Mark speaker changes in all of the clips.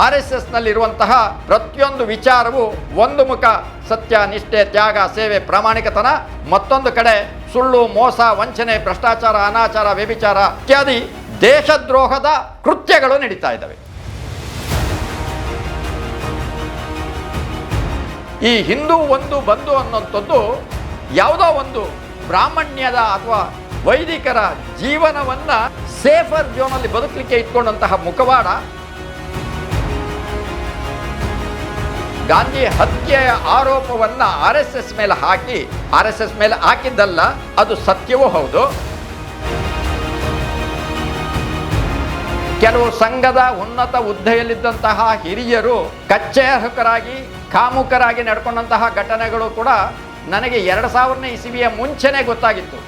Speaker 1: R S ಎಸ್ನಲ್ಲಿರುವಂತಹ ಪ್ರತಿಯೊಂದು ವಿಚಾರವು ಒಂದು ಮುಖ, ಸತ್ಯ, ನಿಷ್ಠೆ, ತ್ಯಾಗ, ಸೇವೆ, ಪ್ರಾಮಾಣಿಕತನ, ಮತ್ತೊಂದು ಕಡೆ ಸುಳ್ಳು, ಮೋಸ, ವಂಚನೆ, ಭ್ರಷ್ಟಾಚಾರ, ಅನಾಚಾರ, ವ್ಯಭಿಚಾರ ಇತ್ಯಾದಿ ದೇಶದ್ರೋಹದ ಕೃತ್ಯಗಳು ನಡೀತಾ ಇದ್ದಾವೆ. ಈ ಹಿಂದೂ ಒಂದು ಬಂಧು ಅನ್ನೋಂಥದ್ದು ಯಾವುದೋ ಒಂದು ಬ್ರಾಹ್ಮಣ್ಯದ ಅಥವಾ ವೈದಿಕರ ಜೀವನವನ್ನ ಸೇಫರ್ ಜೋನಲ್ಲಿ ಬದುಕಲಿಕ್ಕೆ ಇಟ್ಕೊಂಡಂತಹ ಮುಖವಾಡ ಗಾಂಧಿ ಹತ್ಯೆಯ ಆರೋಪವನ್ನ ಆರ್ ಎಸ್ ಎಸ್ ಮೇಲೆ ಹಾಕಿ, ಆರ್ ಎಸ್ ಎಸ್ ಮೇಲೆ ಹಾಕಿದ್ದಲ್ಲ, ಅದು ಸತ್ಯವೂ ಹೌದು. ಕೆಲವು ಸಂಘದ ಉನ್ನತ ಹುದ್ದೆಯಲ್ಲಿದ್ದಂತಹ ಹಿರಿಯರು ಕಚ್ಚೆಹಕರಾಗಿ ಕಾಮುಕರಾಗಿ ನಡ್ಕೊಂಡಂತಹ ಘಟನೆಗಳು ಕೂಡ ನನಗೆ ಎರಡು ಸಾವಿರನೇ ಇಸವಿಯ ಮುಂಚೆನೇ ಗೊತ್ತಾಗಿತ್ತು.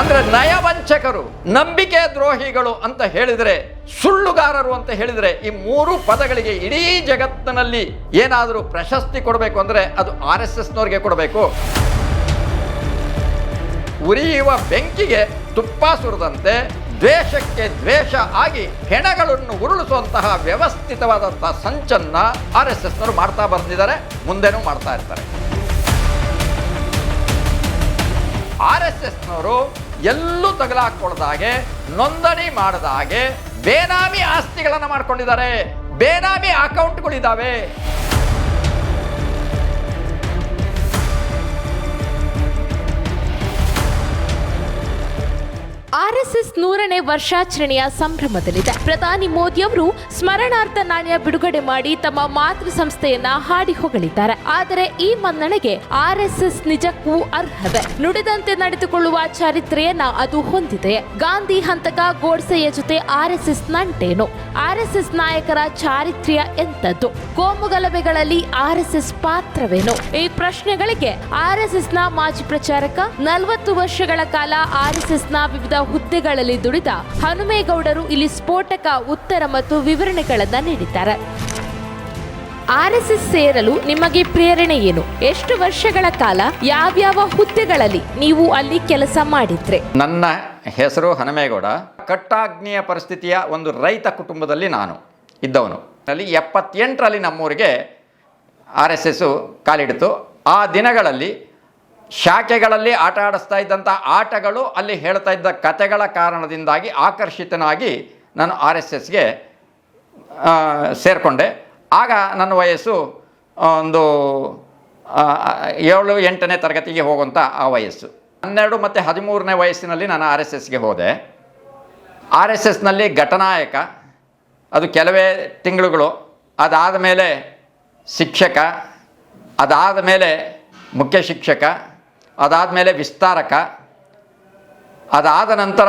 Speaker 1: ಅಂದ್ರೆ ನಯವಂಚಕರು, ನಂಬಿಕೆ ದ್ರೋಹಿಗಳು ಅಂತ ಹೇಳಿದರೆ, ಸುಳ್ಳುಗಾರರು ಅಂತ ಹೇಳಿದರೆ ಈ ಮೂರು ಪದಗಳಿಗೆ ಇಡೀ ಜಗತ್ತಿನಲ್ಲಿ ಏನಾದರೂ ಪ್ರಶಸ್ತಿ ಕೊಡಬೇಕು ಅಂದ್ರೆ ಅದು ಆರ್ ಎಸ್ ಎಸ್ನವ್ರಿಗೆ ಕೊಡಬೇಕು. ಉರಿಯುವ ಬೆಂಕಿಗೆ ತುಪ್ಪ ಸುರಿದಂತೆ ದ್ವೇಷಕ್ಕೆ ದ್ವೇಷ ಆಗಿ ಹೆಣಗಳನ್ನು ಉರುಳಿಸುವಂತಹ ವ್ಯವಸ್ಥಿತವಾದಂತಹ ಸಂಚನ್ನ ಆರ್ ಎಸ್ ಎಸ್ನವರು ಮಾಡ್ತಾ ಬಂದಿದ್ದಾರೆ ಮುಂದೆನೂ ಮಾಡ್ತಾ ಇರ್ತಾರೆ. ಆರ್ ಎಸ್ ಎಸ್ನವರು ಎಲ್ಲೂ ತಗಲಾಕೊಳ್ದಾಗೆ ನೋಂದಣಿ ಮಾಡದ ಹಾಗೆ ಬೇನಾಮಿ ಆಸ್ತಿಗಳನ್ನು ಮಾಡ್ಕೊಂಡಿದ್ದಾರೆ. ಬೇನಾಮಿ ಅಕೌಂಟ್ಗಳಿದ್ದಾವೆ
Speaker 2: ಆರ್ಎಸ್ಎಸ್ ನೂರನೇ ವರ್ಷಾಚರಣೆಯ ಸಂಭ್ರಮದಲ್ಲಿದೆ. ಪ್ರಧಾನಿ ಮೋದಿಯವರು ಸ್ಮರಣಾರ್ಥ ನಾಣ್ಯ ಬಿಡುಗಡೆ ಮಾಡಿ ತಮ್ಮ ಮಾತೃ ಸಂಸ್ಥೆಯನ್ನ ಹಾಡಿ ಹೊಗಳಿದ್ದಾರೆ. ಆದರೆ ಈ ಮನ್ನಣೆಗೆ ಆರ್ಎಸ್ಎಸ್ ನಿಜಕ್ಕೂ ಅರ್ಹವೇ? ನುಡಿದಂತೆ ನಡೆದುಕೊಳ್ಳುವ ಚರಿತ್ರೆಯನ್ನ ಅದು ಹೊಂದಿದೆ. ಗಾಂಧಿ ಹಂತಕ ಗೋಡ್ಸೆಯ ಜೊತೆ ಆರ್ಎಸ್ಎಸ್ ನಂಟೇನು? ಆರ್ಎಸ್ಎಸ್ ನಾಯಕರ ಚಾರಿತ್ರ್ಯ ಎಂತದ್ದು ಕೋಮುಗಲಭೆಗಳಲ್ಲಿ ಆರ್ಎಸ್ಎಸ್ ಪಾತ್ರವೇನು? ಈ ಪ್ರಶ್ನೆಗಳಿಗೆ ಆರ್ಎಸ್ಎಸ್ನ ಮಾಜಿ ಪ್ರಚಾರಕ, ನಲವತ್ತು ವರ್ಷಗಳ ಕಾಲ ಆರ್ಎಸ್ಎಸ್ನ ವಿವಿಧ ಹುದ್ದೆಗಳಲ್ಲಿ ದುಡಿದ ಹನುಮೇಗೌಡರು ಇಲ್ಲಿ ಸ್ಫೋಟಕ ಉತ್ತರ ಮತ್ತು ವಿವರಣೆಗಳನ್ನು ನೀಡಿದ್ದಾರೆ. ಆರ್ಎಸ್ಎಸ್ ಸೇರಲು ನಿಮಗೆ ಪ್ರೇರಣೆ ಏನು? ಎಷ್ಟು ವರ್ಷಗಳ ಕಾಲ ಯಾವ್ಯಾವ ಹುದ್ದೆಗಳಲ್ಲಿ ನೀವು ಅಲ್ಲಿ ಕೆಲಸ ಮಾಡಿದ್ರೆ?
Speaker 1: ನನ್ನ ಹೆಸರು ಹನುಮೇಗೌಡ. ಕಟ್ಟಾಗ್ನಿಯ ಪರಿಸ್ಥಿತಿಯ ಒಂದು ರೈತ ಕುಟುಂಬದಲ್ಲಿ ನಾನು ಇದ್ದವನು. ಅಲ್ಲಿ ಎಪ್ಪತ್ತೆಂಟರಲ್ಲಿ ನಮ್ಮೂರಿಗೆ ಆರ್ ಎಸ್ ಎಸ್ಸು ಕಾಲಿಡಿತು. ಆ ದಿನಗಳಲ್ಲಿ ಶಾಖೆಗಳಲ್ಲಿ ಆಟ ಆಡಿಸ್ತಾ ಇದ್ದಂಥ ಆಟಗಳು ಅಲ್ಲಿ ಹೇಳ್ತಾ ಇದ್ದ ಕತೆಗಳ ಕಾರಣದಿಂದಾಗಿ ಆಕರ್ಷಿತನಾಗಿ ನಾನು ಆರ್ ಎಸ್ ಎಸ್ಗೆ ಸೇರಿಕೊಂಡೆ. ಆಗ ನನ್ನ ವಯಸ್ಸು ಒಂದು ಏಳು, ಎಂಟನೇ ತರಗತಿಗೆ ಹೋಗುವಂಥ ಆ ವಯಸ್ಸು. ಹನ್ನೆರಡು ಮತ್ತು ಹದಿಮೂರನೇ ವಯಸ್ಸಿನಲ್ಲಿ ನಾನು ಆರ್ ಎಸ್ ಎಸ್ಗೆ ಹೋದೆ. ಆರ್ ಎಸ್ ಎಸ್ನಲ್ಲಿ ಘಟನಾಯಕ, ಅದು ಕೆಲವೇ ತಿಂಗಳುಗಳು, ಅದಾದ ಮೇಲೆ ಶಿಕ್ಷಕ, ಅದಾದ ಮೇಲೆ ಮುಖ್ಯ ಶಿಕ್ಷಕ ಅದಾದ ಮೇಲೆ ವಿಸ್ತಾರಕ. ಅದಾದ ನಂತರ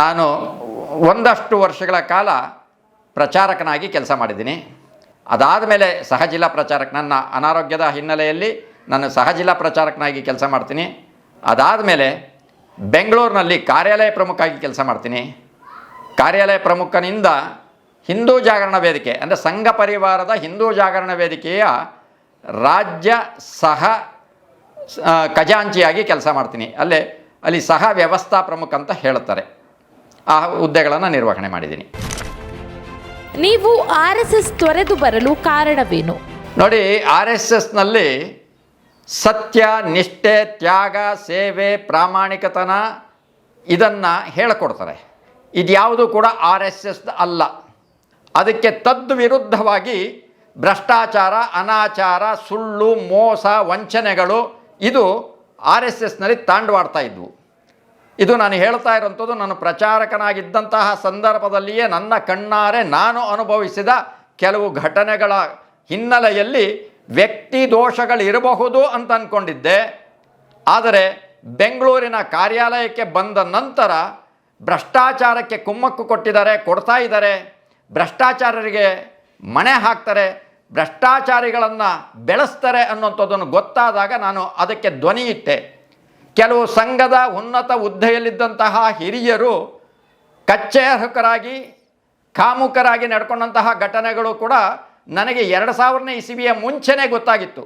Speaker 1: ನಾನು ಒಂದಷ್ಟು ವರ್ಷಗಳ ಕಾಲ ಪ್ರಚಾರಕನಾಗಿ ಕೆಲಸ ಮಾಡಿದ್ದೀನಿ. ಅದಾದ ಮೇಲೆ ಸಹಜಿಲ್ಲಾ ಪ್ರಚಾರಕ, ನನ್ನ ಅನಾರೋಗ್ಯದ ಹಿನ್ನೆಲೆಯಲ್ಲಿ ನಾನು ಸಹಜಿಲ್ಲಾ ಪ್ರಚಾರಕನಾಗಿ ಕೆಲಸ ಮಾಡ್ತೀನಿ. ಅದಾದ ಮೇಲೆ ಬೆಂಗಳೂರಿನಲ್ಲಿ ಕಾರ್ಯಾಲಯ ಪ್ರಮುಖಾಗಿ ಕೆಲಸ ಮಾಡ್ತೀನಿ. ಕಾರ್ಯಾಲಯ ಪ್ರಮುಖನಿಂದ ಹಿಂದೂ ಜಾಗರಣ ವೇದಿಕೆ, ಅಂದರೆ ಸಂಘ ಪರಿವಾರದ ಹಿಂದೂ ಜಾಗರಣ ವೇದಿಕೆಯ ರಾಜ್ಯ ಸಹ ಖಜಾಂಚಿಯಾಗಿ ಕೆಲಸ ಮಾಡ್ತೀನಿ. ಅಲ್ಲೇ ಅಲ್ಲಿ ಸಹ ವ್ಯವಸ್ಥಾ ಪ್ರಮುಖ ಅಂತ ಹೇಳ್ತಾರೆ ಆ ಹುದ್ದೆಗಳನ್ನು ನಿರ್ವಹಣೆ ಮಾಡಿದ್ದೀನಿ.
Speaker 2: ನೀವು ಆರ್ ಎಸ್ ಎಸ್ ತೊರೆದು ಬರಲು ಕಾರಣವೇನು?
Speaker 1: ನೋಡಿ ಆರ್ ಎಸ್ ಎಸ್ನಲ್ಲಿ ಸತ್ಯ ನಿಷ್ಠೆ ತ್ಯಾಗ ಸೇವೆ ಪ್ರಾಮಾಣಿಕತನ ಇದನ್ನು ಹೇಳಿಕೊಡ್ತಾರೆ. ಇದ್ಯಾವುದು ಕೂಡ ಆರ್ ಎಸ್ ಎಸ್ ಅಲ್ಲ. ಅದಕ್ಕೆ ತದ್ವಿರುದ್ಧವಾಗಿ ಭ್ರಷ್ಟಾಚಾರ ಅನಾಚಾರ ಸುಳ್ಳು ಮೋಸ ವಂಚನೆಗಳು ಇದು ಆರ್ ಎಸ್ ಎಸ್ನಲ್ಲಿ ತಾಂಡವಾಡ್ತಾ ಇದ್ವು. ಇದು ನಾನು ಹೇಳ್ತಾ ಇರೋಂಥದ್ದು ನಾನು ಪ್ರಚಾರಕನಾಗಿದ್ದಂತಹ ಸಂದರ್ಭದಲ್ಲಿಯೇ ನನ್ನ ಕಣ್ಣಾರೆ ನಾನು ಅನುಭವಿಸಿದ ಕೆಲವು ಘಟನೆಗಳ ಹಿನ್ನೆಲೆಯಲ್ಲಿ ವ್ಯಕ್ತಿ ದೋಷಗಳಿರಬಹುದು ಅಂತ ಅಂದ್ಕೊಂಡಿದ್ದೆ ಆದರೆ ಬೆಂಗಳೂರಿನ ಕಾರ್ಯಾಲಯಕ್ಕೆ ಬಂದ ನಂತರ ಭ್ರಷ್ಟಾಚಾರಕ್ಕೆ ಕುಮ್ಮಕ್ಕು ಕೊಟ್ಟಿದ್ದಾರೆ, ಕೊಡ್ತಾ ಇದ್ದಾರೆ, ಭ್ರಷ್ಟಾಚಾರರಿಗೆ ಮಣೆ ಹಾಕ್ತಾರೆ ಭ್ರಷ್ಟಾಚಾರಿಗಳನ್ನು ಬೆಳೆಸ್ತಾರೆ ಅನ್ನೋಂಥದ್ದನ್ನು ಗೊತ್ತಾದಾಗ ನಾನು ಅದಕ್ಕೆ ಧ್ವನಿ ಇಟ್ಟೆ ಕೆಲವು ಸಂಘದ ಉನ್ನತ ಹುದ್ದೆಯಲ್ಲಿದ್ದಂತಹ ಹಿರಿಯರು ಕಚ್ಚೇಹಕರಾಗಿ ಕಾಮುಕರಾಗಿ ನಡ್ಕೊಂಡಂತಹ ಘಟನೆಗಳು ಕೂಡ ನನಗೆ ಎರಡು ಸಾವಿರನೇ ಇಸವಿಯ ಮುಂಚೆನೇ ಗೊತ್ತಾಗಿತ್ತು.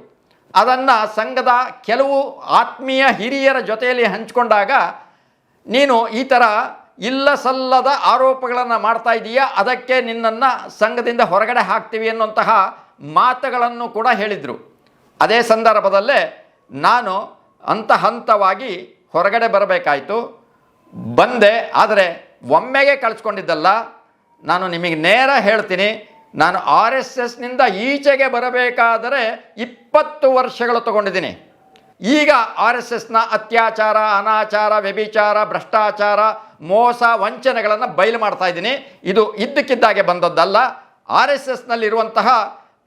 Speaker 1: ಅದನ್ನು ಸಂಘದ ಕೆಲವು ಆತ್ಮೀಯ ಹಿರಿಯರ ಜೊತೆಯಲ್ಲಿ ಹಂಚಿಕೊಂಡಾಗ, ನೀನು ಈ ಥರ ಇಲ್ಲ ಸಲ್ಲದ ಆರೋಪಗಳನ್ನು ಮಾಡ್ತಾ ಇದೀಯಾ? ಅದಕ್ಕೆ ನಿನ್ನನ್ನು ಸಂಘದಿಂದ ಹೊರಗಡೆ ಹಾಕ್ತೀವಿ ಅನ್ನುವಂತಹ ಮಾತುಗಳನ್ನು ಕೂಡ ಹೇಳಿದರು. ಅದೇ ಸಂದರ್ಭದಲ್ಲೇ ನಾನು ಹಂತ ಹಂತವಾಗಿ ಹೊರಗಡೆ ಬರಬೇಕಾಯಿತು. ಬಂದೆ, ಆದರೆ ಒಮ್ಮೆಗೆ ಕಳಿಸ್ಕೊಂಡಿದ್ದಲ್ಲ. ನಾನು ನಿಮಗೆ ನೇರ ಹೇಳ್ತೀನಿ, ನಾನು ಆರ್ ಎಸ್ ಎಸ್ನಿಂದ ಈಚೆಗೆ ಬರಬೇಕಾದರೆ ಇಪ್ಪತ್ತು ವರ್ಷಗಳು ತಗೊಂಡಿದ್ದೀನಿ. ಈಗ ಆರ್ ಎಸ್ ಎಸ್ನ ಅತ್ಯಾಚಾರ, ಅನಾಚಾರ, ವ್ಯಭಿಚಾರ, ಭ್ರಷ್ಟಾಚಾರ, ಮೋಸ, ವಂಚನೆಗಳನ್ನು ಬಯಲು ಮಾಡ್ತಾ ಇದ್ದೀನಿ. ಇದು ಇದ್ದಕ್ಕಿದ್ದಾಗೆ ಬಂದದ್ದಲ್ಲ. ಆರ್ ಎಸ್ ಎಸ್ನಲ್ಲಿರುವಂತಹ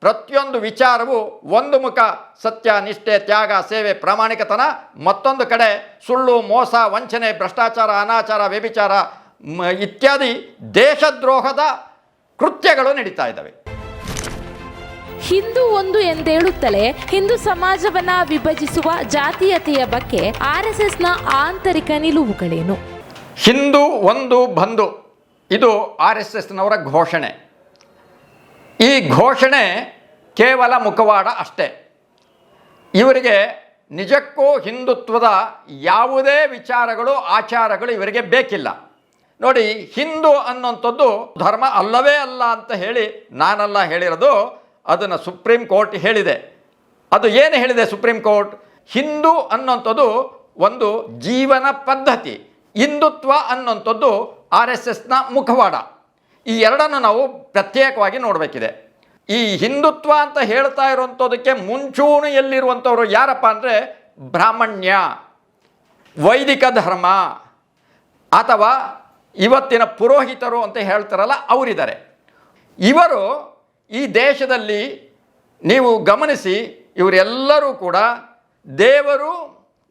Speaker 1: ಪ್ರತಿಯೊಂದು ವಿಚಾರವು ಒಂದು ಮುಖ ಸತ್ಯ ನಿಷ್ಠೆ ತ್ಯಾಗ ಸೇವೆ ಪ್ರಾಮಾಣಿಕತನ ಮತ್ತೊಂದು ಕಡೆ ಸುಳ್ಳು ಮೋಸ ವಂಚನೆ ಭ್ರಷ್ಟಾಚಾರ ಅನಾಚಾರ ವ್ಯಭಿಚಾರ ಇತ್ಯಾದಿ ದೇಶದ್ರೋಹದ ಕೃತ್ಯಗಳು ನಡೀತಾ ಇದ್ದಾವೆ.
Speaker 2: ಹಿಂದೂ ಒಂದು ಎಂದೇಳುತ್ತಲೇ ಹಿಂದೂ ಸಮಾಜವನ್ನ ವಿಭಜಿಸುವ ಜಾತೀಯತೆಯ ಬಗ್ಗೆ ಆರ್ ಎಸ್ ಎಸ್ನ ಆಂತರಿಕ ನಿಲುವುಗಳೇನು?
Speaker 1: ಹಿಂದೂ ಒಂದು ಬಂಧು ಇದು ಆರ್ ಎಸ್ ಎಸ್ನವರ ಘೋಷಣೆ. ಈ ಘೋಷಣೆ ಕೇವಲ ಮುಖವಾಡ ಅಷ್ಟೇ. ಇವರಿಗೆ ನಿಜಕ್ಕೂ ಹಿಂದುತ್ವದ ಯಾವುದೇ ವಿಚಾರಗಳು, ಆಚಾರಗಳು ಇವರಿಗೆ ಬೇಕಿಲ್ಲ. ನೋಡಿ, ಹಿಂದೂ ಅನ್ನೋಂಥದ್ದು ಧರ್ಮ ಅಲ್ಲವೇ ಅಲ್ಲ ಅಂತ ಹೇಳಿ ನಾನಲ್ಲ ಹೇಳಿರೋದು, ಅದನ್ನು ಸುಪ್ರೀಂ ಕೋರ್ಟ್ ಹೇಳಿದೆ. ಅದು ಏನು ಹೇಳಿದೆ ಸುಪ್ರೀಂ ಕೋರ್ಟ್? ಹಿಂದೂ ಅನ್ನೋಂಥದ್ದು ಒಂದು ಜೀವನ ಪದ್ಧತಿ. ಹಿಂದುತ್ವ ಅನ್ನೋಂಥದ್ದು ಆರ್ ಎಸ್ ಎಸ್ನ ಮುಖವಾಡ. ಈ ಎರಡನ್ನು ನಾವು ಪ್ರತ್ಯೇಕವಾಗಿ ನೋಡಬೇಕಿದೆ. ಈ ಹಿಂದುತ್ವ ಅಂತ ಹೇಳ್ತಾ ಇರುವಂಥದಕ್ಕೆ ಮುಂಚೂಣಿಯಲ್ಲಿರುವಂಥವ್ರು ಯಾರಪ್ಪ ಅಂದರೆ ಬ್ರಾಹ್ಮಣ್ಯ, ವೈದಿಕ ಧರ್ಮ ಅಥವಾ ಇವತ್ತಿನ ಪುರೋಹಿತರು ಅಂತ ಹೇಳ್ತಾರಲ್ಲ ಅವರಿದ್ದಾರೆ. ಇವರು ಈ ದೇಶದಲ್ಲಿ ನೀವು ಗಮನಿಸಿ ಇವರೆಲ್ಲರೂ ಕೂಡ ದೇವರು,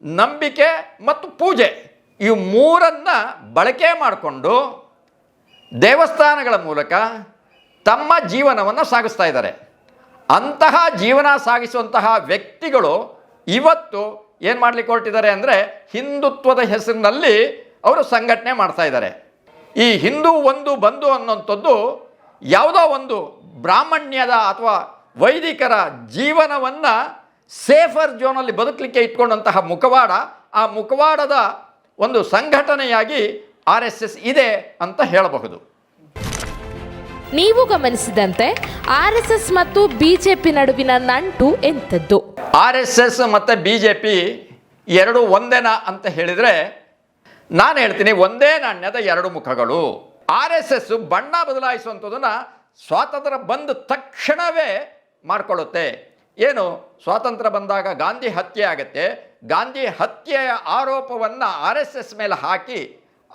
Speaker 1: ನಂಬಿಕೆ ಮತ್ತು ಪೂಜೆ ಈ ಮೂರನ್ನು ಬಳಕೆ ಮಾಡಿಕೊಂಡು ದೇವಸ್ಥಾನಗಳ ಮೂಲಕ ತಮ್ಮ ಜೀವನವನ್ನು ಸಾಗಿಸ್ತಾ ಇದ್ದಾರೆ. ಅಂತಹ ಜೀವನ ಸಾಗಿಸುವಂತಹ ವ್ಯಕ್ತಿಗಳು ಇವತ್ತು ಏನು ಮಾಡಲಿಕ್ಕೆ ಹೊರಟಿದ್ದಾರೆ ಅಂದರೆ ಹಿಂದುತ್ವದ ಹೆಸರಿನಲ್ಲಿ ಅವರು ಸಂಘಟನೆ ಮಾಡ್ತಾ ಇದ್ದಾರೆ. ಈ ಹಿಂದೂ ಒಂದು ಬಂಧು ಅನ್ನೋಂಥದ್ದು ಯಾವುದೋ ಒಂದು ಬ್ರಾಹ್ಮಣ್ಯದ ಅಥವಾ ವೈದಿಕರ ಜೀವನವನ್ನು ಸೇಫರ್ ಜೋನಲ್ಲಿ ಬದುಕಲಿಕ್ಕೆ ಇಟ್ಕೊಂಡಂತಹ ಮುಖವಾಡ ಆ ಮುಖವಾಡದ ಒಂದು ಸಂಘಟನೆಯಾಗಿ ಆರ್ ಎಸ್ ಎಸ್ ಇದೆ ಅಂತ ಹೇಳಬಹುದು.
Speaker 2: ನೀವು ಗಮನಿಸಿದಂತೆ ಆರ್ ಎಸ್ ಎಸ್ ಮತ್ತು ಬಿಜೆಪಿ ನಡುವಿನ ನಂಟು ಎಂಥದ್ದು?
Speaker 1: ಆರ್ ಎಸ್ ಎಸ್ ಮತ್ತು ಬಿ ಜೆ ಪಿ ಎರಡು ಒಂದೇನಾ ಅಂತ ಹೇಳಿದರೆ ನಾನು ಹೇಳ್ತೀನಿ ಒಂದೇ ನಾಣ್ಯದ ಎರಡು ಮುಖಗಳು. ಆರ್ ಎಸ್ ಎಸ್ ಬಣ್ಣ ಬದಲಾಯಿಸುವಂಥದ್ದನ್ನು ಸ್ವಾತಂತ್ರ್ಯ ಬಂದ ತಕ್ಷಣವೇ ಮಾಡಿಕೊಳ್ಳುತ್ತೆ. ಏನು? ಸ್ವಾತಂತ್ರ್ಯ ಬಂದಾಗ ಗಾಂಧಿ ಹತ್ಯೆ ಆಗುತ್ತೆ. ಗಾಂಧಿ ಹತ್ಯೆಯ ಆರೋಪವನ್ನು ಆರ್ ಎಸ್ ಎಸ್ ಮೇಲೆ ಹಾಕಿ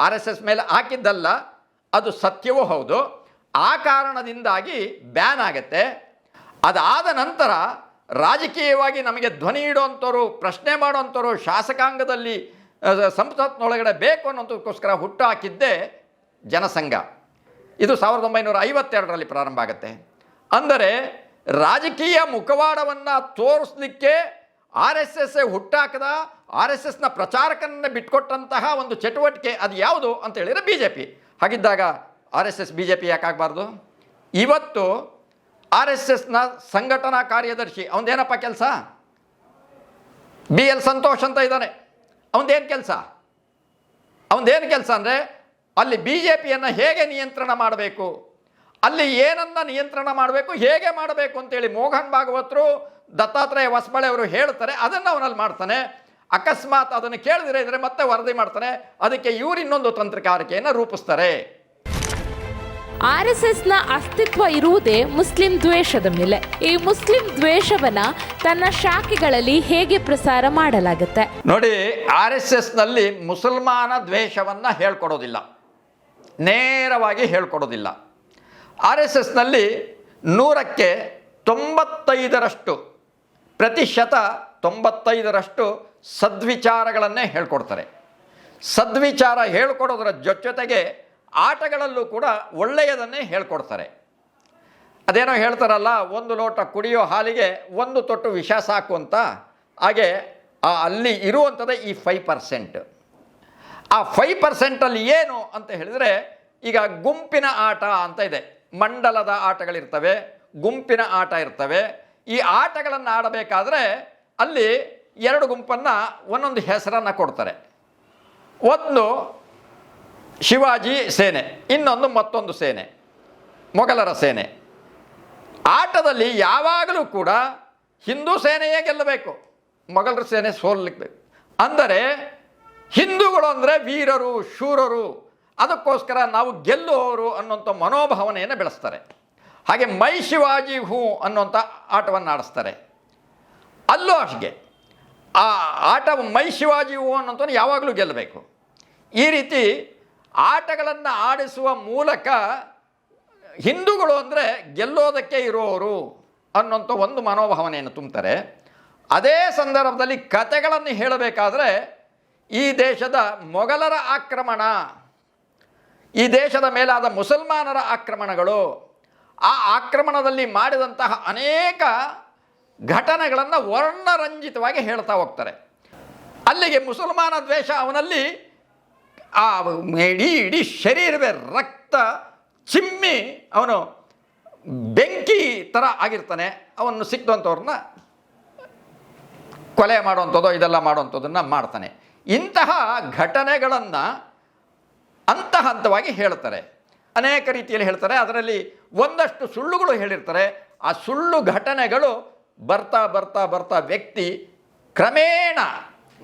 Speaker 1: ಆರ್ ಎಸ್ ಎಸ್ ಮೇಲೆ ಹಾಕಿದ್ದಲ್ಲ, ಅದು ಸತ್ಯವೂ ಹೌದು, ಆ ಕಾರಣದಿಂದಾಗಿ ಬ್ಯಾನ್ ಆಗುತ್ತೆ. ಅದಾದ ನಂತರ ರಾಜಕೀಯವಾಗಿ ನಮಗೆ ಧ್ವನಿ ಇಡುವಂಥವ್ರು ಪ್ರಶ್ನೆ ಮಾಡುವಂಥವ್ರು ಶಾಸಕಾಂಗದಲ್ಲಿ ಸಂಸತ್ನೊಳಗಡೆ ಬೇಕು ಅನ್ನೋದಕ್ಕೋಸ್ಕರ ಹುಟ್ಟು ಹಾಕಿದ್ದೇ ಜನಸಂಘ. ಇದು ಸಾವಿರದ ಒಂಬೈನೂರ ಐವತ್ತೆರಡರಲ್ಲಿ ಪ್ರಾರಂಭ ಆಗುತ್ತೆ. ಅಂದರೆ ರಾಜಕೀಯ ಮುಖವಾಡವನ್ನು ತೋರಿಸ್ಲಿಕ್ಕೆ ಆರ್ ಎಸ್ ಎಸ್ ಹುಟ್ಟಾಕದ ಆರ್ ಎಸ್ ಎಸ್ನ ಪ್ರಚಾರಕನನ್ನು ಬಿಟ್ಕೊಟ್ಟಂತಹ ಒಂದು ಚಟುವಟಿಕೆ ಅದು ಯಾವುದು ಅಂತ ಹೇಳಿದರೆ ಬಿ ಜೆ ಪಿ ಹಾಗಿದ್ದಾಗ R S S B J P ಯಾಕಾಗಬಾರ್ದು ಇವತ್ತು ಆರ್ ಎಸ್ ಎಸ್ನ ಸಂಘಟನಾ ಕಾರ್ಯದರ್ಶಿ, ಅವನದೇನಪ್ಪ ಕೆಲಸ? ಬಿ ಎಲ್ ಸಂತೋಷ್ ಅಂತ ಇದ್ದಾನೆ. ಅವನದೇನು ಕೆಲಸ? ಅವನದೇನು ಕೆಲಸ ಅಂದರೆ ಅಲ್ಲಿ ಬಿ ಜೆ ಪಿಯನ್ನು ಹೇಗೆ ನಿಯಂತ್ರಣ ಮಾಡಬೇಕು? ಅಲ್ಲಿ ಏನನ್ನ ನಿಯಂತ್ರಣ ಮಾಡಬೇಕು, ಹೇಗೆ ಮಾಡಬೇಕು ಅಂತೇಳಿ ಮೋಹನ್ ಭಾಗವತರು, ದತ್ತಾತ್ರೇಯ ಹೊಸಬಳೆ ಅವರು ಹೇಳ್ತಾರೆ, ಅದನ್ನು ಅವನಲ್ಲಿ ಮಾಡ್ತಾನೆ. ಅಕಸ್ಮಾತ್ ಅದನ್ನು ಕೇಳಿದ್ರೆ ಇದ್ರೆ ಮತ್ತೆ ವರದಿ ಮಾಡ್ತಾನೆ ಅದಕ್ಕೆ ಇವರು ಇನ್ನೊಂದು ತಂತ್ರಗಾರಿಕೆಯನ್ನು ರೂಪಿಸ್ತಾರೆ.
Speaker 2: ನ ಅಸ್ತಿತ್ವ ಇರುವುದೇ ಮುಸ್ಲಿಂ ದ್ವೇಷದ ಮೇಲೆ. ಈ ಮುಸ್ಲಿಂ ದ್ವೇಷವನ್ನ ತನ್ನ ಶಾಖೆಗಳಲ್ಲಿ ಹೇಗೆ ಪ್ರಸಾರ ಮಾಡಲಾಗುತ್ತೆ?
Speaker 1: ನೋಡಿ ಆರ್ ಎಸ್ ಎಸ್ನಲ್ಲಿ ಮುಸಲ್ಮಾನ ದ್ವೇಷವನ್ನ ಹೇಳ್ಕೊಡೋದಿಲ್ಲ. ನೇರವಾಗಿ ಹೇಳ್ಕೊಡೋದಿಲ್ಲ. ಆರ್ ಎಸ್ ಎಸ್ನಲ್ಲಿ ನೂರಕ್ಕೆ ತೊಂಬತ್ತೈದರಷ್ಟು ಪ್ರತಿಶತ ತೊಂಬತ್ತೈದರಷ್ಟು ಸದ್ವಿಚಾರಗಳನ್ನೇ ಹೇಳ್ಕೊಡ್ತಾರೆ. ಸದ್ವಿಚಾರ ಹೇಳ್ಕೊಡೋದ್ರ ಜೊತೆಗೆ ಆಟಗಳಲ್ಲೂ ಕೂಡ ಒಳ್ಳೆಯದನ್ನೇ ಹೇಳ್ಕೊಡ್ತಾರೆ. ಅದೇನೋ ಹೇಳ್ತಾರಲ್ಲ, ಒಂದು ಲೋಟ ಕುಡಿಯೋ ಹಾಲಿಗೆ ಒಂದು ತೊಟ್ಟು ವಿಷ ಸಾಕು ಅಂತ. ಹಾಗೆ ಆ ಅಲ್ಲಿ ಇರುವಂಥದ್ದೇ ಈ ಫೈವ್ ಪರ್ಸೆಂಟ್. ಆ ಫೈವ್ ಪರ್ಸೆಂಟಲ್ಲಿ ಏನು ಅಂತ ಹೇಳಿದರೆ, ಈಗ ಗುಂಪಿನ ಆಟ ಅಂತ ಇದೆ. ಮಂಡಲದ ಆಟಗಳಿರ್ತವೆ, ಗುಂಪಿನ ಆಟ ಇರ್ತವೆ. ಈ ಆಟಗಳನ್ನು ಆಡಬೇಕಾದ್ರೆ ಅಲ್ಲಿ ಎರಡು ಗುಂಪನ್ನು ಒಂದೊಂದು ಹೆಸರನ್ನು ಕೊಡ್ತಾರೆ. ಒಂದು ಶಿವಾಜಿ ಸೇನೆ, ಇನ್ನೊಂದು ಮತ್ತೊಂದು ಸೇನೆ, ಮೊಘಲರ ಸೇನೆ. ಆಟದಲ್ಲಿ ಯಾವಾಗಲೂ ಕೂಡ ಹಿಂದೂ ಸೇನೆಯೇ ಗೆಲ್ಲಬೇಕು, ಮೊಘಲರ ಸೇನೆ ಸೋಲಿಕ್ಕೆ ಅಂದರೆ ಹಿಂದೂಗಳು ಅಂದರೆ ವೀರರು, ಶೂರರು, ಅದಕ್ಕೋಸ್ಕರ ನಾವು ಗೆಲ್ಲುವವರು ಅನ್ನೋಂಥ ಮನೋಭಾವನೆಯನ್ನು ಬೆಳೆಸ್ತಾರೆ. ಹಾಗೆ ಮೈ ಶಿವಾಜಿ ಹೂ ಅನ್ನುವಂಥ ಆಟವನ್ನು ಆಡಿಸ್ತಾರೆ ಅಲ್ಲೂ ಅಷ್ಟೇ ಆ ಆಟ ಮೈ ಶಿವಾಜಿ ಹೂ ಅನ್ನೋಂಥದ್ದು ಯಾವಾಗಲೂ ಗೆಲ್ಲಬೇಕು. ಈ ರೀತಿ ಆಟಗಳನ್ನು ಆಡಿಸುವ ಮೂಲಕ ಹಿಂದೂಗಳು ಅಂದರೆ ಗೆಲ್ಲೋದಕ್ಕೆ ಇರೋರು ಅನ್ನೋಂಥ ಒಂದು ಮನೋಭಾವನೆಯನ್ನು ತುಂಬ್ತಾರೆ. ಅದೇ ಸಂದರ್ಭದಲ್ಲಿ ಕತೆಗಳನ್ನು ಹೇಳಬೇಕಾದ್ರೆ ಈ ದೇಶದ ಮೊಘಲರ ಆಕ್ರಮಣ, ಈ ದೇಶದ ಮೇಲಾದ ಮುಸಲ್ಮಾನರ ಆಕ್ರಮಣಗಳು, ಆ ಆಕ್ರಮಣದಲ್ಲಿ ಮಾಡಿದಂತಹ ಅನೇಕ ಘಟನೆಗಳನ್ನು ವರ್ಣರಂಜಿತವಾಗಿ ಹೇಳ್ತಾ ಹೋಗ್ತಾರೆ. ಅಲ್ಲಿಗೆ ಮುಸಲ್ಮಾನ ದ್ವೇಷ ಅವನಲ್ಲಿ ಆ ಇಡೀ ಇಡೀ ಶರೀರವೇ ರಕ್ತ ಚಿಮ್ಮಿ ಅವನು ಬೆಂಕಿ ಥರ ಆಗಿರ್ತಾನೆ. ಅವನು ಸಿಕ್ಕಂಥವ್ರನ್ನ ಕೊಲೆ ಮಾಡುವಂಥದ್ದು, ಇದೆಲ್ಲ ಮಾಡುವಂಥದ್ದನ್ನು ಮಾಡ್ತಾನೆ. ಇಂತಹ ಘಟನೆಗಳನ್ನು ಹಂತ ಹಂತವಾಗಿ ಹೇಳ್ತಾರೆ. ಅನೇಕ ರೀತಿಯಲ್ಲಿ ಹೇಳ್ತಾರೆ. ಅದರಲ್ಲಿ ಒಂದಷ್ಟು ಸುಳ್ಳುಗಳು ಹೇಳಿರ್ತಾರೆ. ಆ ಸುಳ್ಳು ಘಟನೆಗಳು ಬರ್ತಾ ಬರ್ತಾ ಬರ್ತಾ ವ್ಯಕ್ತಿ ಕ್ರಮೇಣ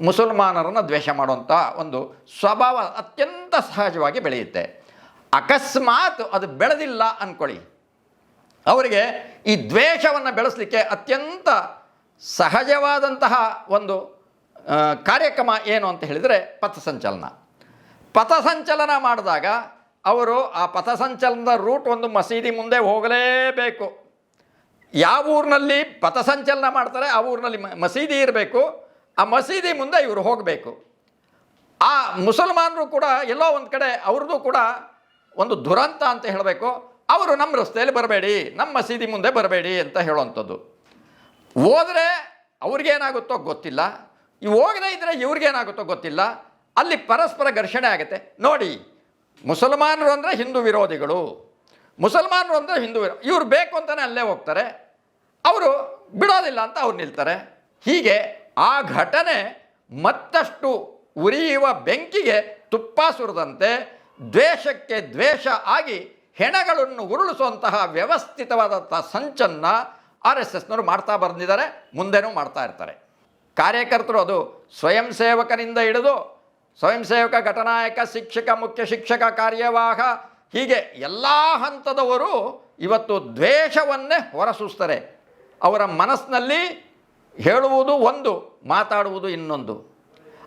Speaker 1: ಮುಸಲ್ಮಾನರನ್ನು ದ್ವೇಷ ಮಾಡುವಂಥ ಒಂದು ಸ್ವಭಾವ ಅತ್ಯಂತ ಸಹಜವಾಗಿ ಬೆಳೆಯುತ್ತೆ. ಅಕಸ್ಮಾತ್ ಅದು ಬೆಳೆದಿಲ್ಲ ಅಂದ್ಕೊಳ್ಳಿ ಅವರಿಗೆ ಈ ದ್ವೇಷವನ್ನು ಬೆಳೆಸಲಿಕ್ಕೆ ಅತ್ಯಂತ ಸಹಜವಾದಂತಹ ಒಂದು ಕಾರ್ಯಕ್ರಮ ಏನು ಅಂತ ಹೇಳಿದರೆ ಪಥಸಂಚಲನ ಪಥಸಂಚಲನ ಮಾಡಿದಾಗ ಅವರು ಆ ಪಥಸಂಚಲನದ ರೂಟ್ ಒಂದು ಮಸೀದಿ ಮುಂದೆ ಹೋಗಲೇಬೇಕು. ಯಾವ ಊರಿನಲ್ಲಿ ಪಥಸಂಚಲನ ಮಾಡ್ತಾರೆ, ಆ ಊರಿನಲ್ಲಿ ಮಸೀದಿ ಇರಬೇಕು, ಆ ಮಸೀದಿ ಮುಂದೆ ಇವರು ಹೋಗಬೇಕು. ಆ ಮುಸಲ್ಮಾನರು ಕೂಡ ಎಲ್ಲೋ ಒಂದು ಕಡೆ ಅವ್ರದ್ದು ಕೂಡ ಒಂದು ದುರಂತ ಅಂತ ಹೇಳಬೇಕು. ಅವರು ನಮ್ಮ ರಸ್ತೆಯಲ್ಲಿ ಬರಬೇಡಿ ನಮ್ಮ ಮಸೀದಿ ಮುಂದೆ ಬರಬೇಡಿ ಅಂತ ಹೇಳುವಂಥದ್ದು. ಹೋದರೆ ಅವ್ರಿಗೇನಾಗುತ್ತೋ ಗೊತ್ತಿಲ್ಲ. ಇವು ಹೋಗದೇ ಇದ್ದರೆ ಇವ್ರಿಗೇನಾಗುತ್ತೋ ಗೊತ್ತಿಲ್ಲ. ಅಲ್ಲಿ ಪರಸ್ಪರ ಘರ್ಷಣೆ ಆಗುತ್ತೆ. ನೋಡಿ, ಮುಸಲ್ಮಾನರು ಅಂದರೆ ಹಿಂದೂ ವಿರೋಧಿಗಳು. ಮುಸಲ್ಮಾನರು ಅಂದರೆ ಹಿಂದೂ ವಿರೋ, ಇವ್ರು ಬೇಕು ಅಂತಲೇ ಅಲ್ಲೇ ಹೋಗ್ತಾರೆ. ಅವರು ಬಿಡೋದಿಲ್ಲ ಅಂತ ಅವ್ರು ನಿಲ್ತಾರೆ. ಹೀಗೆ ಆ ಘಟನೆ ಮತ್ತಷ್ಟು ಉರಿಯುವ ಬೆಂಕಿಗೆ ತುಪ್ಪ ಸುರಿದಂತೆ ದ್ವೇಷಕ್ಕೆ ದ್ವೇಷ ಆಗಿ ಹೆಣಗಳನ್ನು ಉರುಳಿಸುವಂತಹ ವ್ಯವಸ್ಥಿತವಾದಂಥ ಸಂಚನ್ನು ಆರ್ ಎಸ್ ಎಸ್ನವರು ಮಾಡ್ತಾ ಬಂದಿದ್ದಾರೆ ಮುಂದೆನೂ ಮಾಡ್ತಾ ಇರ್ತಾರೆ. ಕಾರ್ಯಕರ್ತರು ಅದು ಸ್ವಯಂ ಸೇವಕನಿಂದ ಹಿಡಿದು ಸ್ವಯಂ ಸೇವಕ, ಘಟನಾಯಕ, ಶಿಕ್ಷಕ, ಮುಖ್ಯ ಶಿಕ್ಷಕ, ಕಾರ್ಯವಾಹ, ಹೀಗೆ ಎಲ್ಲ ಹಂತದವರು ಇವತ್ತು ದ್ವೇಷವನ್ನೇ ಹೊರಸೂಸ್ತಾರೆ. ಅವರ ಮನಸ್ಸಿನಲ್ಲಿ ಹೇಳುವುದು ಒಂದು, ಮಾತಾಡುವುದು ಇನ್ನೊಂದು.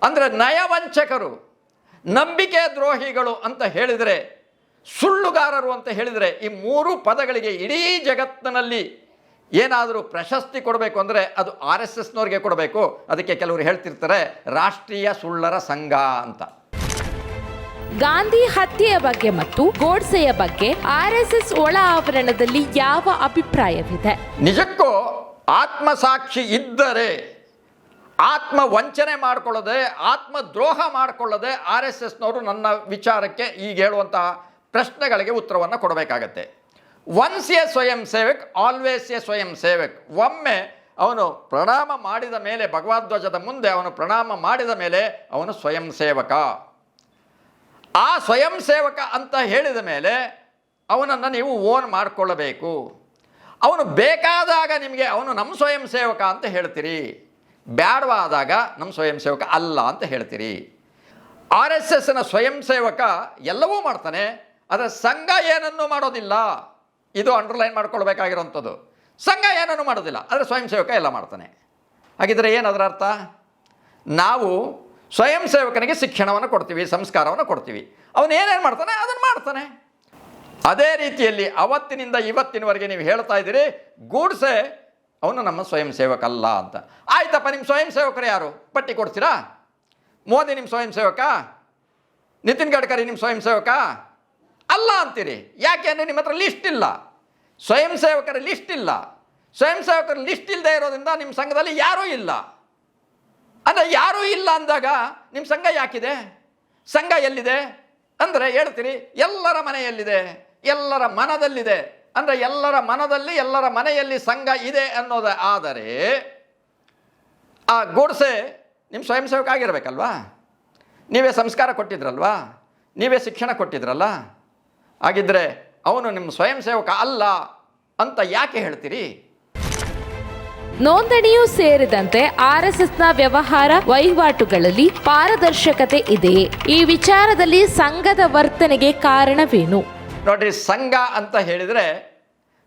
Speaker 1: ಅಂದರೆ ನಯವಂಚಕರು, ನಂಬಿಕೆ ದ್ರೋಹಿಗಳು ಅಂತ ಹೇಳಿದರೆ, ಸುಳ್ಳುಗಾರರು ಅಂತ ಹೇಳಿದರೆ ಈ ಮೂರು ಪದಗಳಿಗೆ ಇಡೀ ಜಗತ್ತಿನಲ್ಲಿ ಏನಾದರೂ ಪ್ರಶಸ್ತಿ ಕೊಡಬೇಕು ಅಂದರೆ ಅದು ಆರ್ ಎಸ್ ಎಸ್ನವ್ರಿಗೆ ಕೊಡಬೇಕು. ಅದಕ್ಕೆ ಕೆಲವರು ಹೇಳ್ತಿರ್ತಾರೆ, ರಾಷ್ಟ್ರೀಯ ಸುಳ್ಳರ ಸಂಘ ಅಂತ.
Speaker 2: ಗಾಂಧಿ ಹತ್ಯೆಯ ಬಗ್ಗೆ ಮತ್ತು ಗೋಡ್ಸೆಯ ಬಗ್ಗೆ ಆರ್ಎಸ್ಎಸ್ ಒಳ ಆವರಣದಲ್ಲಿ ಯಾವ ಅಭಿಪ್ರಾಯವಿದೆ?
Speaker 1: ನಿಜಕ್ಕೂ ಆತ್ಮಸಾಕ್ಷಿ ಇದ್ದರೆ, ಆತ್ಮ ವಂಚನೆ ಮಾಡಿಕೊಳ್ಳದೆ, ಆತ್ಮ ದ್ರೋಹ ಮಾಡಿಕೊಳ್ಳದೆ ಆರ್ ಎಸ್ ಎಸ್ನವರು ನನ್ನ ವಿಚಾರಕ್ಕೆ ಈಗ ಹೇಳುವಂತಹ ಪ್ರಶ್ನೆಗಳಿಗೆ ಉತ್ತರವನ್ನು ಕೊಡಬೇಕಾಗತ್ತೆ. ಒನ್ಸ್ ಎ ಸ್ವಯಂ ಸೇವಕ್ ಆಲ್ವೇಸ್ ಎ ಸ್ವಯಂ ಸೇವಕ್. ಒಮ್ಮೆ ಅವನು ಪ್ರಣಾಮ ಮಾಡಿದ ಮೇಲೆ ಭಗವದ್ವಜದ ಮುಂದೆ ಅವನು ಪ್ರಣಾಮ ಮಾಡಿದ ಮೇಲೆ ಅವನು ಸ್ವಯಂ ಸೇವಕ. ಆ ಸ್ವಯಂ ಸೇವಕ ಅಂತ ಹೇಳಿದ ಮೇಲೆ ಅವನನ್ನು ನೀವು ಓನ್ ಮಾಡಿಕೊಳ್ಳಬೇಕು. ಅವನು ಬೇಕಾದಾಗ ನಿಮಗೆ ಅವನು ನಮ್ಮ ಸ್ವಯಂ ಸೇವಕ ಅಂತ ಹೇಳ್ತೀರಿ. ಬ್ಯಾಡವಾದಾಗ ನಮ್ಮ ಸ್ವಯಂ ಸೇವಕ ಅಲ್ಲ ಅಂತ ಹೇಳ್ತೀರಿ. ಆರ್ ಎಸ್ ಎಸ್ನ ಸ್ವಯಂ ಸೇವಕ ಎಲ್ಲವೂ ಮಾಡ್ತಾನೆ, ಆದರೆ ಸಂಘ ಏನನ್ನೂ ಮಾಡೋದಿಲ್ಲ. ಇದು ಅಂಡರ್ಲೈನ್ ಮಾಡ್ಕೊಳ್ಬೇಕಾಗಿರೋಂಥದ್ದು. ಸಂಘ ಏನನ್ನೂ ಮಾಡೋದಿಲ್ಲ, ಆದರೆ ಸ್ವಯಂ ಸೇವಕ ಎಲ್ಲ ಮಾಡ್ತಾನೆ. ಹಾಗಿದ್ರೆ ಏನು ಅದರ ಅರ್ಥ? ನಾವು ಸ್ವಯಂ ಸೇವಕನಿಗೆ ಶಿಕ್ಷಣವನ್ನು ಕೊಡ್ತೀವಿ, ಸಂಸ್ಕಾರವನ್ನು ಕೊಡ್ತೀವಿ. ಅವನು ಏನೇನು ಮಾಡ್ತಾನೆ ಅದನ್ನು ಮಾಡ್ತಾನೆ. ಅದೇ ರೀತಿಯಲ್ಲಿ ಅವತ್ತಿನಿಂದ ಇವತ್ತಿನವರೆಗೆ ನೀವು ಹೇಳ್ತಾ ಇದ್ದೀರಿ, ಗೂಡ್ಸೆ, ಅವನು ನಮ್ಮ ಸ್ವಯಂ ಸೇವಕ ಅಲ್ಲ ಅಂತ. ಆಯ್ತಪ್ಪ ನಿಮ್ಮ ಸ್ವಯಂ ಸೇವಕರು ಯಾರು? ಪಟ್ಟಿ ಕೊಡ್ತೀರಾ? ಮೋದಿ ನಿಮ್ಮ ಸ್ವಯಂ ಸೇವಕ? ನಿತಿನ್ ಗಡ್ಕರಿ ನಿಮ್ಮ ಸ್ವಯಂ ಸೇವಕ? ಅಲ್ಲ ಅಂತೀರಿ. ಯಾಕೆ ಅಂದರೆ ನಿಮ್ಮ ಹತ್ರ ಲಿಸ್ಟ್ ಇಲ್ಲ. ಸ್ವಯಂ ಸೇವಕರ ಲಿಸ್ಟ್ ಇಲ್ಲ. ಸ್ವಯಂ ಸೇವಕರ ಲಿಸ್ಟ್ ಇಲ್ಲದೆ ಇರೋದ್ರಿಂದ ನಿಮ್ಮ ಸಂಘದಲ್ಲಿ ಯಾರೂ ಇಲ್ಲ. ಅಂದರೆ ಯಾರೂ ಇಲ್ಲ ಅಂದಾಗ ನಿಮ್ಮ ಸಂಘ ಯಾಕಿದೆ? ಸಂಘ ಎಲ್ಲಿದೆ? ಅಂದರೆ ಹೇಳ್ತೀರಿ ಎಲ್ಲರ ಮನೆಯಲ್ಲಿದೆ, ಎಲ್ಲರ ಮನದಲ್ಲಿದೆ. ಅಂದರೆ ಎಲ್ಲರ ಮನದಲ್ಲಿ, ಎಲ್ಲರ ಮನೆಯಲ್ಲಿ ಸಂಘ ಇದೆ ಅನ್ನೋದ. ಆದರೆ ಆ ಗೋಡ್ಸೆ ನಿಮ್ಮ ಸ್ವಯಂ ಸೇವಕ ಆಗಿರಬೇಕಲ್ವಾ? ನೀವೇ ಸಂಸ್ಕಾರ ಕೊಟ್ಟಿದ್ರಲ್ವಾ? ನೀವೇ ಶಿಕ್ಷಣ ಕೊಟ್ಟಿದ್ರಲ್ಲ? ಹಾಗಿದ್ದರೆ ಅವನು ನಿಮ್ಮ ಸ್ವಯಂ ಸೇವಕ ಅಲ್ಲ ಅಂತ ಯಾಕೆ ಹೇಳ್ತೀರಿ?
Speaker 2: ನೋಂದಣಿಯೂ ಸೇರಿದಂತೆ ಆರ್ಎಸ್ಎಸ್ನ ವ್ಯವಹಾರ ವಹಿವಾಟುಗಳಲ್ಲಿ ಪಾರದರ್ಶಕತೆ ಇದೆ. ಈ ವಿಚಾರದಲ್ಲಿ ಸಂಘದ ವರ್ತನೆಗೆ ಕಾರಣವೇನು?
Speaker 1: ನೋಡ್ರಿ, ಸಂಘ ಅಂತ ಹೇಳಿದರೆ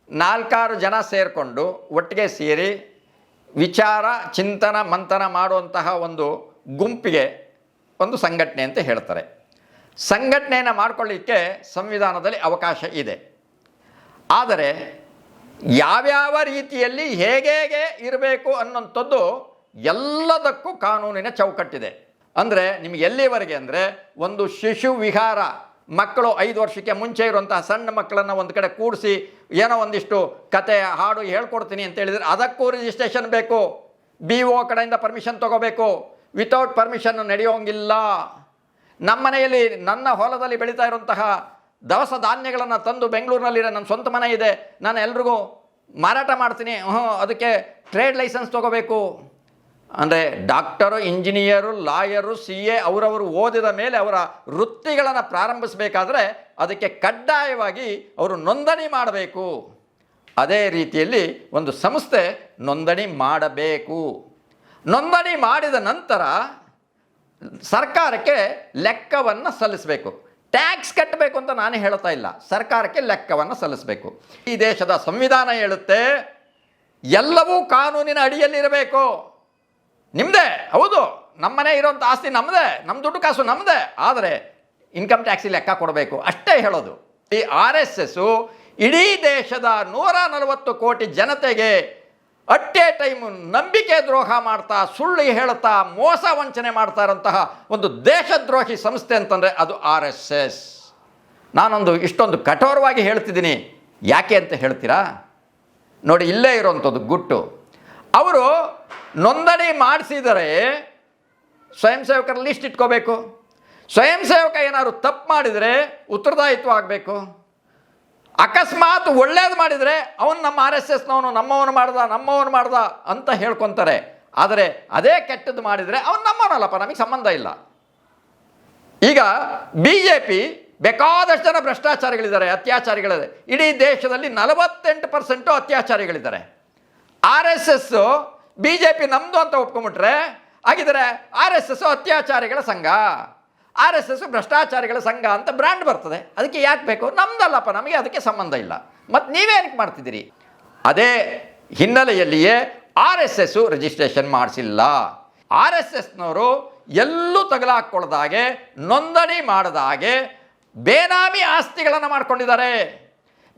Speaker 1: ನಾಲ್ಕಾರು ಜನ ಸೇರಿಕೊಂಡು ಒಟ್ಟಿಗೆ ಸೇರಿ ವಿಚಾರ, ಚಿಂತನ, ಮಂಥನ ಮಾಡುವಂತಹ ಒಂದು ಗುಂಪಿಗೆ ಒಂದು ಸಂಘಟನೆ ಅಂತ ಹೇಳ್ತಾರೆ. ಸಂಘಟನೆಯನ್ನು ಮಾಡಿಕೊಳ್ಳಿಕ್ಕೆ ಸಂವಿಧಾನದಲ್ಲಿ ಅವಕಾಶ ಇದೆ. ಆದರೆ ಯಾವ್ಯಾವ ರೀತಿಯಲ್ಲಿ ಹೇಗೆ ಇರಬೇಕು ಅನ್ನೋಂಥದ್ದು ಎಲ್ಲದಕ್ಕೂ ಕಾನೂನಿನ ಚೌಕಟ್ಟಿದೆ. ಅಂದರೆ ನಿಮಗೆ ಎಲ್ಲಿವರೆಗೆ ಅಂದರೆ ಒಂದು ಶಿಶು ವಿಹಾರ ಮಕ್ಕಳು ಐದು ವರ್ಷಕ್ಕೆ ಮುಂಚೆ ಇರುವಂತಹ ಸಣ್ಣ ಮಕ್ಕಳನ್ನು ಒಂದು ಕಡೆ ಕೂಡಿಸಿ ಏನೋ ಒಂದಿಷ್ಟು ಕತೆ, ಹಾಡು ಹೇಳ್ಕೊಡ್ತೀನಿ ಅಂತ ಹೇಳಿದರೆ ಅದಕ್ಕೂ ರಿಜಿಸ್ಟ್ರೇಷನ್ ಬೇಕು. ಬಿ ಒ ಕಡೆಯಿಂದ ಪರ್ಮಿಷನ್ ತಗೋಬೇಕು. ವಿತೌಟ್ ಪರ್ಮಿಷನ್ ನಡೆಯೋಂಗಿಲ್ಲ. ನಮ್ಮ ಮನೆಯಲ್ಲಿ ನನ್ನ ಹೊಲದಲ್ಲಿ ಬೆಳೀತಾ ಇರುವಂತಹ ದವಸ ಧಾನ್ಯಗಳನ್ನು ತಂದು ಬೆಂಗಳೂರಿನಲ್ಲಿರೋ ನನ್ನ ಸ್ವಂತ ಮನೆ ಇದೆ, ನಾನು ಎಲ್ರಿಗೂ ಮಾರಾಟ ಮಾಡ್ತೀನಿ. ಹ್ಞೂ ಅದಕ್ಕೆ ಟ್ರೇಡ್ ಲೈಸೆನ್ಸ್ ತೊಗೋಬೇಕು. ಅಂದರೆ doctor engineer lawyer C A ಅವರವರು ಓದಿದ ಮೇಲೆ ಅವರ ವೃತ್ತಿಗಳನ್ನು ಪ್ರಾರಂಭಿಸಬೇಕಾದ್ರೆ ಅದಕ್ಕೆ ಕಡ್ಡಾಯವಾಗಿ ಅವರು ನೋಂದಣಿ ಮಾಡಬೇಕು. ಅದೇ ರೀತಿಯಲ್ಲಿ ಒಂದು ಸಂಸ್ಥೆ ನೋಂದಣಿ ಮಾಡಬೇಕು. ನೋಂದಣಿ ಮಾಡಿದ ನಂತರ ಸರ್ಕಾರಕ್ಕೆ ಲೆಕ್ಕವನ್ನು ಸಲ್ಲಿಸಬೇಕು. ಟ್ಯಾಕ್ಸ್ ಕಟ್ಟಬೇಕು ಅಂತ ನಾನು ಹೇಳ್ತಾ ಇಲ್ಲ. ಸರ್ಕಾರಕ್ಕೆ ಲೆಕ್ಕವನ್ನು ಸಲ್ಲಿಸಬೇಕು. ಈ ದೇಶದ ಸಂವಿಧಾನ ಹೇಳುತ್ತೆ, ಎಲ್ಲವೂ ಕಾನೂನಿನ ಅಡಿಯಲ್ಲಿರಬೇಕು. ನಿಮ್ಮದೇ ಹೌದು. ನಮ್ಮನೆ ಇರೋಂಥ ಆಸ್ತಿ ನಮ್ಮದೇ ನಮ್ಮ ದುಡ್ಡು ಕಾಸು ನಮ್ಮದೇ ಆದರೆ ಇನ್ಕಮ್ ಟ್ಯಾಕ್ಸಿ ಲೆಕ್ಕ ಕೊಡಬೇಕು, ಅಷ್ಟೇ ಹೇಳೋದು. ಈ ಆರ್ ಎಸ್ ಎಸ್ಸು ಇಡೀ ದೇಶದ ನೂರ ನಲವತ್ತು ಕೋಟಿ ಜನತೆಗೆ ಅಟ್ಟೆ ಟೈಮು ನಂಬಿಕೆ ದ್ರೋಹ ಮಾಡ್ತಾ, ಸುಳ್ಳು ಹೇಳ್ತಾ, ಮೋಸ ವಂಚನೆ ಮಾಡ್ತಾ ಇರೋಂತಹ ಒಂದು ದೇಶದ್ರೋಹಿ ಸಂಸ್ಥೆ ಅಂತಂದರೆ ಅದು ಆರ್ ಎಸ್ ಎಸ್. ನಾನೊಂದು ಇಷ್ಟೊಂದು ಕಠೋರವಾಗಿ ಹೇಳ್ತಿದ್ದೀನಿ. ಯಾಕೆ ಅಂತ ಹೇಳ್ತೀರಾ? ನೋಡಿ, ಇಲ್ಲೇ ಇರೋವಂಥದ್ದು ಗುಟ್ಟು. ಅವರು ನೋಂದಣಿ ಮಾಡಿಸಿದರೆ ಸ್ವಯಂ ಸೇವಕರ ಲಿಸ್ಟ್ ಇಟ್ಕೋಬೇಕು. ಸ್ವಯಂ ಸೇವಕ ಏನಾದ್ರು ತಪ್ಪು ಮಾಡಿದರೆ ಉತ್ತರದಾಯಿತ್ವ ಆಗಬೇಕು. ಅಕಸ್ಮಾತ್ ಒಳ್ಳೇದು ಮಾಡಿದರೆ ಅವನು ನಮ್ಮ ಆರ್ ಎಸ್ ಎಸ್ನವನು, ನಮ್ಮವನು ಮಾಡ್ದ ನಮ್ಮವನು ಮಾಡ್ದ ಅಂತ ಹೇಳ್ಕೊತಾರೆ. ಆದರೆ ಅದೇ ಕೆಟ್ಟದ್ದು ಮಾಡಿದರೆ ಅವನು ನಮ್ಮವನಲ್ಲಪ್ಪ, ನಮಗೆ ಸಂಬಂಧ ಇಲ್ಲ. ಈಗ ಬಿ ಜೆ ಪಿ ಬೇಕಾದಷ್ಟು ಜನ ಭ್ರಷ್ಟಾಚಾರಿಗಳಿದ್ದಾರೆ ಅತ್ಯಾಚಾರಿಗಳಿದೆ ಇಡೀ ದೇಶದಲ್ಲಿ ನಲವತ್ತೆಂಟು percent ಅತ್ಯಾಚಾರಿಗಳಿದ್ದಾರೆ. R S S B J P ನಮ್ಮದು ಅಂತ ಒಪ್ಕೊಂಬಿಟ್ರೆ ಹಾಗಿದ್ರೆ ಆರ್ ಎಸ್ ಎಸ್ಸು ಅತ್ಯಾಚಾರಿಗಳ ಸಂಘ. ಆರ್ ಎಸ್ ಎಸ್ ಭ್ರಷ್ಟಾಚಾರಿಗಳ ಸಂಘ ಅಂತ ಬ್ರ್ಯಾಂಡ್ ಬರ್ತದೆ. ಅದಕ್ಕೆ ಯಾಕೆ ಬೇಕು? ನಮ್ದಲ್ಲಪ್ಪ, ನಮಗೆ ಅದಕ್ಕೆ ಸಂಬಂಧ ಇಲ್ಲ. ಮತ್ತು ನೀವೇನಕ್ಕೆ ಮಾಡ್ತಿದ್ದೀರಿ? ಅದೇ ಹಿನ್ನೆಲೆಯಲ್ಲಿಯೇ ಆರ್ ಎಸ್ ಎಸ್ಸು ರಿಜಿಸ್ಟ್ರೇಷನ್ ಮಾಡಿಸಿಲ್ಲ. ಆರ್ ಎಸ್ ಎಸ್ನವರು ಎಲ್ಲೂ ತಗಲಾಕೊಳ್ಳದಾಗೆ ನೋಂದಣಿ ಮಾಡದ ಬೇನಾಮಿ ಆಸ್ತಿಗಳನ್ನು ಮಾಡ್ಕೊಂಡಿದ್ದಾರೆ.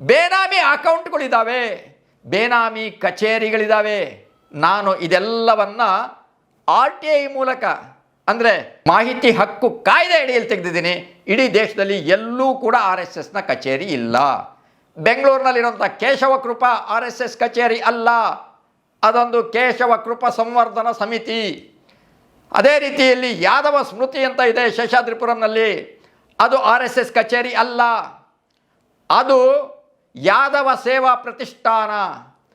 Speaker 1: ಬೇನಾಮಿ ಅಕೌಂಟ್ಗಳಿದ್ದಾವೆ ಬೇನಾಮಿ ಕಚೇರಿಗಳಿದ್ದಾವೆ ನಾನು ಇದೆಲ್ಲವನ್ನು ಆರ್ ಟಿ ಐ ಮೂಲಕ ಅಂದರೆ ಮಾಹಿತಿ ಹಕ್ಕು ಕಾಯ್ದೆ ಅಡಿಯಲ್ಲಿ ತೆಗೆದಿದ್ದೀನಿ, ಇಡೀ ದೇಶದಲ್ಲಿ ಎಲ್ಲೂ ಕೂಡ ಆರ್ ಎಸ್ ಎಸ್ನ ಕಚೇರಿ ಇಲ್ಲ. ಬೆಂಗಳೂರಿನಲ್ಲಿರುವಂಥ Keshava Krupa R S S ಕಚೇರಿ ಅಲ್ಲ. ಅದೊಂದು ಕೇಶವ ಕೃಪಾ ಸಂವರ್ಧನ ಸಮಿತಿ. ಅದೇ ರೀತಿಯಲ್ಲಿ ಯಾದವ ಸ್ಮೃತಿ ಅಂತ ಇದೆ ಶೇಷಾದ್ರಿಪುರಂನಲ್ಲಿ. ಅದು ಆರ್ ಎಸ್ ಎಸ್ ಕಚೇರಿ ಅಲ್ಲ. ಅದು ಯಾದವ ಸೇವಾ ಪ್ರತಿಷ್ಠಾನ.